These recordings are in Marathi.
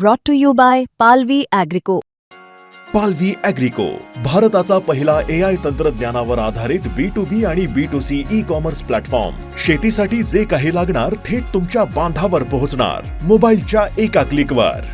brought to you by Palvi Agrico. पालवी अॅग्रिको भारताचा पहिला ए आय तंत्रज्ञानावर आधारित बी टू बी आणि B two C e commerce platform शेतीसाठी जे काही लागणार थेट तुमच्या बांधावर पोहोचणार. मोबाईलच्या एका क्लिकवर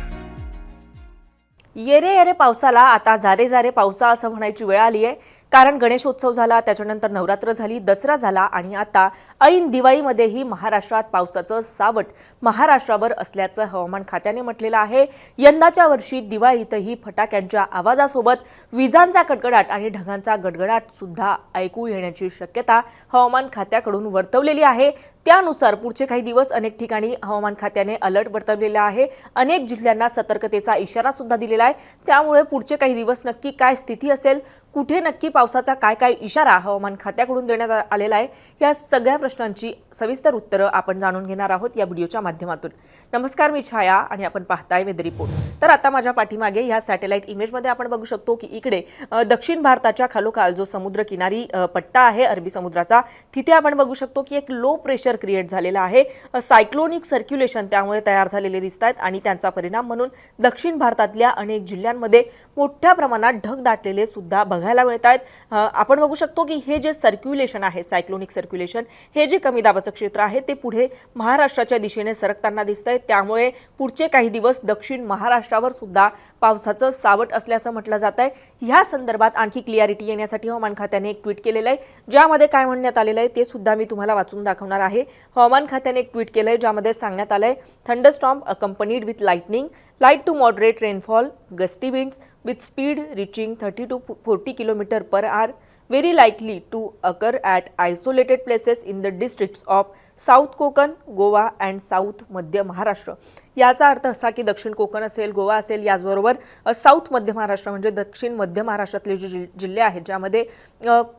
येरे येरे पावसाला आता जारे जारे पावसा असं म्हणायची वेळ आली आहे कारण गणेशोत्सव झाला त्याच्यानंतर नवरात्र झाली दसरा झाला आणि आता ऐन दिवाळीमध्येही महाराष्ट्रात पावसाचं सावट महाराष्ट्रावर असल्याचं हवामान खात्याने म्हटलेलं आहे. यंदाच्या वर्षी दिवाळीतही फटाक्यांच्या आवाजासोबत विजांचा कडकडाट आणि ढगांचा गडगडाट सुद्धा ऐकू येण्याची शक्यता हवामान खात्याकडून वर्तवलेली आहे. त्यानुसार पुढचे काही दिवस अनेक ठिकाणी हवामान खात्याने अलर्ट वर्तवलेला आहे. अनेक जिल्ह्यांना सतर्कतेचा इशारा सुद्धा दिलेला आहे. त्यामुळे पुढचे काही दिवस नक्की काय स्थिती असेल कुठे नक्की पावसाचा काय काय इशारा हवामान खात्याकडून देण्यात आलेला आहे? या सगळ्या प्रश्नांची सविस्तर उत्तरं आपण जाणून घेणार आहोत या व्हिडिओच्या माध्यमातून. नमस्कार मी छाया आणि आपण पाहताय वेद रिपोर्ट. तर आता माझ्या पाठीमागे ह्या सॅटेलाइट इमेजमध्ये आपण बघू शकतो की इकडे दक्षिण भारताच्या खालोखाल जो समुद्र किनारी पट्टा आहे अरबी समुद्राचा तिथे आपण बघू शकतो की एक लो प्रेशर क्रिएट झालेला आहे. सायक्लोनिक सर्क्युलेशन त्यामुळे तयार झालेले दिसत आहेत आणि त्यांचा परिणाम म्हणून दक्षिण भारतातल्या अनेक जिल्ह्यांमध्ये मोठ्या प्रमाणात ढग दाटलेले सुद्धा बघायला मिळत आहेत आपण बघू शकतो की हे जे सर्क्युलेशन आहे सायक्लोनिक सर्क्युलेशन हे जे कमी दाबाचं क्षेत्र आहे ते पुढे महाराष्ट्राच्या दिशेने सरकताना दिसत आहे त्यामुळे पुढचे काही दिवस दक्षिण महाराष्ट्रावर सुद्धा पावसाचं सावट असल्याचं म्हटलं जात आहे ह्या संदर्भात आणखी क्लिअरिटी येण्यासाठी हवामान खात्याने एक ट्विट केलेलं आहे ज्यामध्ये काय म्हणण्यात आलेलं आहे ते सुद्धा मी तुम्हाला वाचून दाखवणार आहे. हवामान खात्याने एक ट्विट केलं आहे ज्यामध्ये सांगण्यात आलं आहे thunderstorm accompanied with lightning light to moderate rainfall gusty winds with speed reaching 30 to 40 km per hour very likely to occur at isolated places in the districts of south Konkan Goa and south Madhya Maharashtra. याचा अर्थ असा की दक्षिण कोकण असेल गोवा असेल याचबरोबर साऊथ मध्य महाराष्ट्र म्हणजे दक्षिण मध्य महाराष्ट्रातले जे जिल- जिल्हे आहेत ज्यामध्ये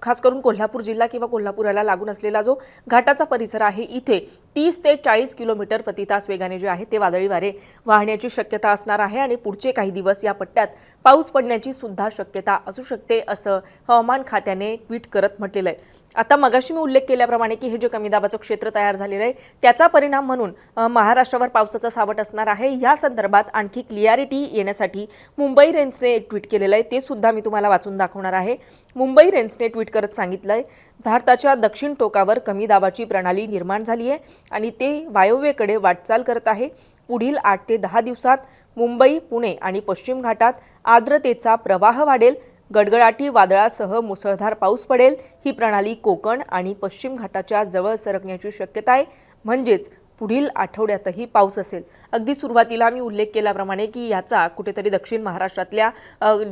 खास करून कोल्हापूर जिल्हा किंवा कोल्हापुराला लागून असलेला जो घाटाचा परिसर आहे इथे तीस ते चाळीस किलोमीटर प्रति तास वेगाने जे आहे ते वादळी वारे वाहण्याची शक्यता असणार आहे आणि पुढचे काही दिवस या पट्ट्यात पाऊस पडण्याची सुद्धा शक्यता असू शकते असं हवामान खात्याने ट्विट करत म्हटलेलं आहे. आता मगाशी मी उल्लेख केल्याप्रमाणे की हे जे कमी दाबाचं क्षेत्र तयार झालेलं आहे त्याचा परिणाम म्हणून महाराष्ट्रावर पावसाचा सावट असणार आहे. या संदर्भात आणखी क्लिअरिटी येण्यासाठी मुंबई रेन्सने एक ट्विट केलेलं आहे. ते सुद्धा मी तुम्हाला वाचून दाखवणार आहे. मुंबई रेन्सने ट्विट करत सांगितलं आहे भारताच्या दक्षिण टोकावर कमी दाबाची प्रणाली निर्माण झाली आहे आणि ते वायव्येकडे वाटचाल करत आहे. पुढील आठ ते दहा दिवसात मुंबई पुणे आणि पश्चिम घाटात आर्द्रतेचा प्रवाह वाढेल. गडगडाटी वादळासह मुसळधार पाऊस पडेल. ही प्रणाली कोकण आणि पश्चिम घाटाच्या जवळ सरकण्याची शक्यता आहे. म्हणजेच पुढील आठवड्यातही पाऊस असेल. अगदी सुरुवातीला मी उल्लेख केल्याप्रमाणे की याचा कुठेतरी दक्षिण महाराष्ट्रातल्या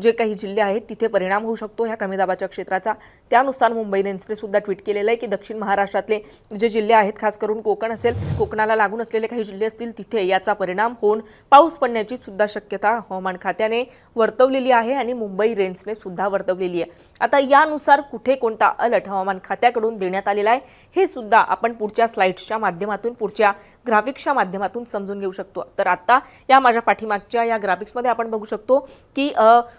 जे काही जिल्हे आहेत तिथे परिणाम होऊ शकतो ह्या कमी दाबाच्या क्षेत्राचा. त्यानुसार मुंबई रेन्सने सुद्धा ट्विट केलेलं आहे की दक्षिण महाराष्ट्रातले जे जिल्हे आहेत खास करून कोकण असेल कोकणाला लागून असलेले काही जिल्हे असतील तिथे याचा परिणाम होऊन पाऊस पडण्याची सुद्धा शक्यता हवामान खात्याने वर्तवलेली आहे आणि मुंबई रेन्सने सुद्धा वर्तवलेली आहे. आता यानुसार कुठे कोणता अलर्ट हवामान खात्याकडून देण्यात आलेला आहे हे सुद्धा आपण पुढच्या स्लाइड्सच्या माध्यमातून पुढच्या ग्राफिक्सच्या माध्यमातून समजून घेऊ शकतो. तर आता या माझ्या पाठीमागच्या या ग्राफिक्समध्ये आपण बघू शकतो की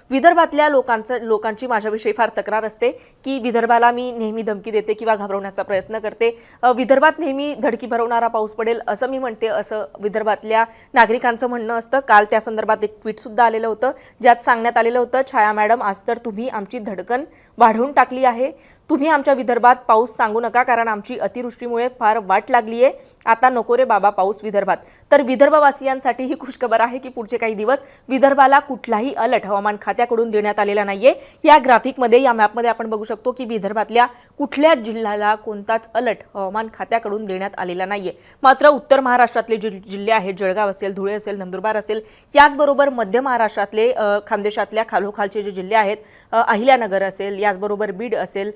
विदर्भातल्या लोकांचं लोकांची माझ्याविषयी फार तक्रार असते की विदर्भाला मी नेहमी धमकी देते किंवा घाबरवण्याचा प्रयत्न करते. विदर्भात नेहमी धडकी भरवणारा पाऊस पडेल असं मी म्हणते असं विदर्भातल्या नागरिकांचं म्हणणं असतं. काल त्या संदर्भात एक ट्विटसुद्धा आलेलं होतं ज्यात सांगण्यात आलेलं होतं छाया मॅडम आज तर तुम्ही आमची धडकन वाढवून टाकली आहे. तुम्ही आमच्या विदर्भात पाऊस सांगू नका कारण आमची अतिवृष्टीमुळे फार वाट लागली आहे. आता नको रे बाबा पाऊस विदर्भात. तर विदर्भवासियांसाठी ही खुशखबर आहे की पुढचे काही दिवस विदर्भाला कुठलाही अलर्ट हवामान खात्याकडून देण्यात आलेला नाहीये. या ग्राफिकमध्ये या मॅपमध्ये आपण बघू शकतो की विदर्भातल्या कुठल्या जिल्ह्याला कोणताच अलर्ट हवामान खात्याकडून देण्यात आलेला नाहीये. मात्र उत्तर महाराष्ट्रातले जे जिल्हे आहेत जळगाव असेल धुळे असेल नंदुरबार असेल याचबरोबर मध्य महाराष्ट्रातले खानदेशातल्या खालोखालचे जे जिल्हे आहेत अहिल्यानगर असेल याचबरोबर बीड असेल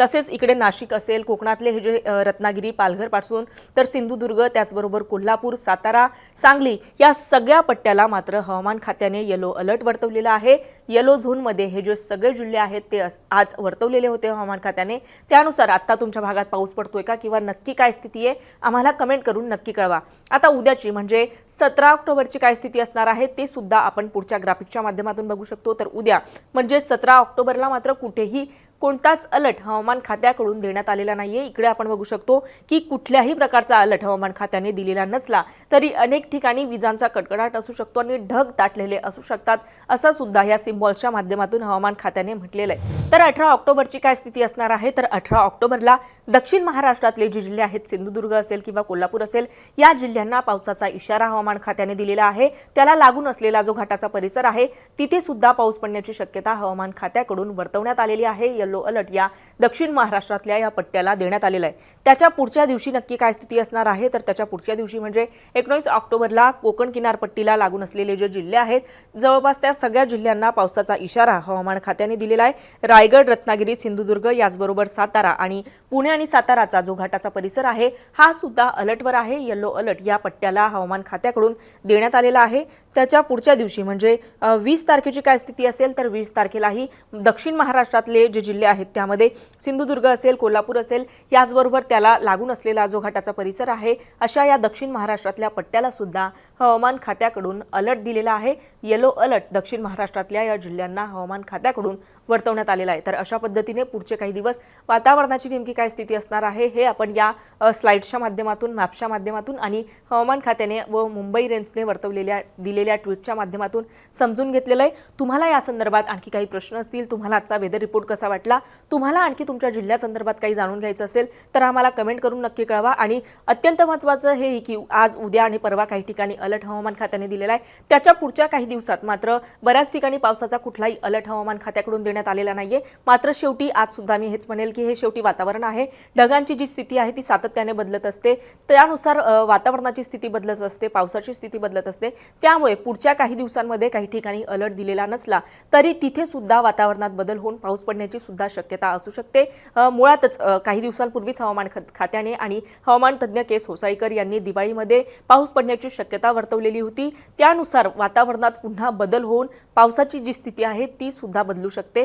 तसेच इकडे नाशिक असेल कोकणातले हे जे रत्नागिरी पालघरपासून तर सिंधुदुर्ग त्याचबरोबर कोल्हापूर सातारा सांगली या सगळ्या पट्ट्याला मात्र हवामान खात्याने येलो अलर्ट वर्तवलेला आहे. येलो झोनमध्ये हे जे सगळे जिल्हे आहेत ते आज वर्तवलेले होते हवामान खात्याने. त्यानुसार आत्ता तुमच्या भागात पाऊस पडतोय का किंवा नक्की काय स्थिती आहे आम्हाला कमेंट करून नक्की कळवा. आता उद्याची म्हणजे सतरा ऑक्टोबरची काय स्थिती असणार आहे ते सुद्धा आपण पुढच्या ग्राफिकच्या माध्यमातून बघू शकतो. तर उद्या म्हणजे सतरा ऑक्टोबरला मात्र कुठेही कोणताच अलर्ट हवामान खात्याकडून देण्यात आलेला नाहीये. इकडे आपण बघू शकतो की कुठल्याही प्रकारचा अलर्ट हवामान खात्याने दिलेला नसला तरी अनेक ठिकाणी विजांचा कडकडाट असू शकतो आणि ढग दाटलेले असू शकतात असं सुद्धा या सिम्बॉल्सच्या माध्यमातून हवामान खात्याने म्हटलेलं आहे. तर अठरा ऑक्टोबरची काय स्थिती असणार आहे? तर अठरा ऑक्टोबरला दक्षिण महाराष्ट्रातले जे जिल्हे आहेत सिंधुदुर्ग असेल किंवा कोल्हापूर असेल या जिल्ह्यांना पावसाचा इशारा हवामान खात्याने दिलेला आहे. त्याला लागून असलेला जो घाटाचा परिसर आहे तिथे सुद्धा पाऊस पडण्याची शक्यता हवामान खात्याकडून वर्तवण्यात आलेली आहे. यलो अलर्ट या दक्षिण महाराष्ट्रातल्या या पट्ट्याला देण्यात आलेला आहे. त्याच्या पुढच्या दिवशी नक्की काय स्थिती असणार आहे? तर त्याच्या पुढच्या दिवशी म्हणजे एकोणीस ऑक्टोबरला कोकण किनारपट्टीला लागून असलेले जे जिल्हे आहेत जवळपास त्या सगळ्या जिल्ह्यांना पावसाचा इशारा हवामान खात्याने दिलेला आहे. रायगड रत्नागिरी सिंधुदुर्ग याचबरोबर सातारा आणि पुणे आणि साताराचा जो घाटाचा परिसर आहे हा सुद्धा अलर्टवर आहे. येलो अलर्ट या पट्ट्याला हवामान खात्याकडून देण्यात आलेला आहे. त्याच्या पुढच्या दिवशी म्हणजे वीस तारखेची काय स्थिती असेल तर वीस तारखेलाही दक्षिण महाराष्ट्रातले जे जिल्हे आहेत. त्यामध्ये सिंधुदुर्ग असेल कोल्हापूर असेल याचबरोबर त्याला लागून असलेला जो घाटाचा परिसर आहे अशा या दक्षिण महाराष्ट्रातल्या पट्ट्याला सुद्धा हवामान खात्याकडून अलर्ट दिलेला आहे. येलो अलर्ट दक्षिण महाराष्ट्रातल्या या जिल्ह्यांना हवामान खात्याकडून वर्तवण्यात आलेला आहे. तर अशा पद्धतीने पुढचे काही दिवस वातावरणाची नेमकी काय स्थिती असणार आहे हे आपण या स्लाईड्सच्या माध्यमातून मॅप्सच्या माध्यमातून आणि हवामान खात्याने व मुंबई रेंजने वर्तवलेल्या दिलेल्या ट्विटच्या माध्यमातून समजून घेतलेलं आहे. तुम्हाला या संदर्भात आणखी काही प्रश्न असतील तुम्हाला आजचा वेदर रिपोर्ट कसा वाटला तुम्हाला आणखी तुमच्या जिल्ह्यासंदर्भात काही जाणून घ्यायचं असेल तर आम्हाला कमेंट करून नक्की कळवा. आणि अत्यंत महत्त्वाचं हे की आज उद्या आणि परवा काही ठिकाणी अलर्ट हवामान खात्याने दिलेला आहे. त्याच्या पुढच्या काही दिवसात मात्र बऱ्याच ठिकाणी पावसाचा कुठलाही अलर्ट हवामान खात्याकडून देण्यात आलेला नाहीये. मात्र शेवटी आज सुद्धा मी हेच म्हणेल की हे शेवटी वातावरण आहे. ढगांची जी स्थिती आहे ती सातत्याने बदलत असते. त्यानुसार वातावरणाची स्थिती बदलत असते पावसाची स्थिती बदलत असते. त्यामुळे पुढच्या काही दिवसांमध्ये काही ठिकाणी अलर्ट दिलेला नसला तरी तिथे सुद्धा वातावरणात बदल होऊन पाऊस पडण्याची सुद्धा सुद्धा शक्यता असू शकते. मुळातच काही दिवसांपूर्वीच हवामान खात्याने आणि हवामान तज्ज्ञ केस होसाळीकर यांनी दिवाळीमध्ये पाऊस पडण्याची शक्यता वर्तवलेली होती. त्यानुसार वातावरणात पुन्हा बदल होऊन पावसाची जी स्थिती आहे ती सुद्धा बदलू शकते.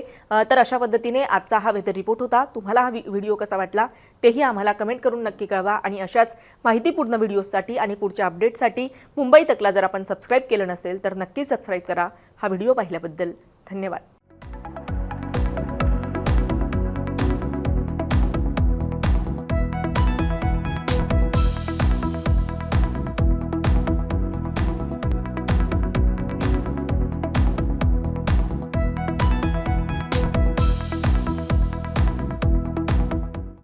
तर अशा पद्धतीने आजचा हा वेदर रिपोर्ट होता. तुम्हाला हा व्हिडिओ कसा वाटला? तेही आम्हाला कमेंट करून नक्की कळवा. आणि अशाच माहितीपूर्ण व्हिडिओसाठी आणि पुढच्या अपडेटसाठी मुंबई तकला जर आपण सबस्क्राईब केलं नसेल तर नक्की सबस्क्राईब करा. हा व्हिडिओ पाहिल्याबद्दल धन्यवाद.